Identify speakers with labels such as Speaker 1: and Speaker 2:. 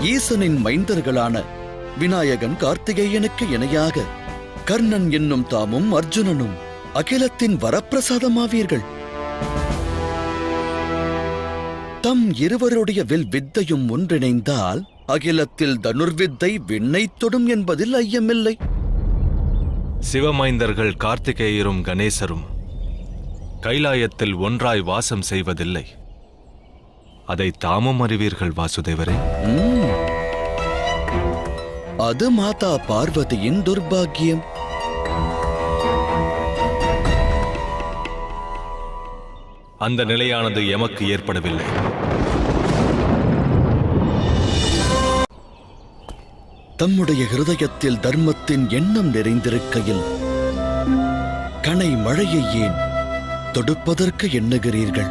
Speaker 1: ஈசனின் மைந்தர்களான விநாயகன் கார்த்திகேயனுக்கு இணையாக கர்ணன் என்னும் தாமும் அர்ஜுனனும் அகிலத்தின் வரப்பிரசாதமாவீர்கள். தம் இருவருடைய வில் வித்தையும் ஒன்றிணைந்தால் அகிலத்தில் தனுர்வித்தை விண்ணைத் தொடும் என்பதில் ஐயமில்லை.
Speaker 2: சிவமைந்தர்கள் கார்த்திகேயரும் கணேசரும் கைலாயத்தில் ஒன்றாய் வாசம் செய்வதில்லை. அதை தாமும் அறிவீர்கள் வாசுதேவரே.
Speaker 1: ம். அது மாதா பார்வதியின் துர்பாக்கியம்
Speaker 2: அந்த நிலையானது எமக்கு ஏற்படவில்லை.
Speaker 1: தம்முடைய ஹிருதயத்தில் தர்மத்தின் எண்ணம் நிறைந்திருக்கையில் கனை மழையை ஏன் தொடுப்பதற்கு எண்ணுகிறீர்கள்?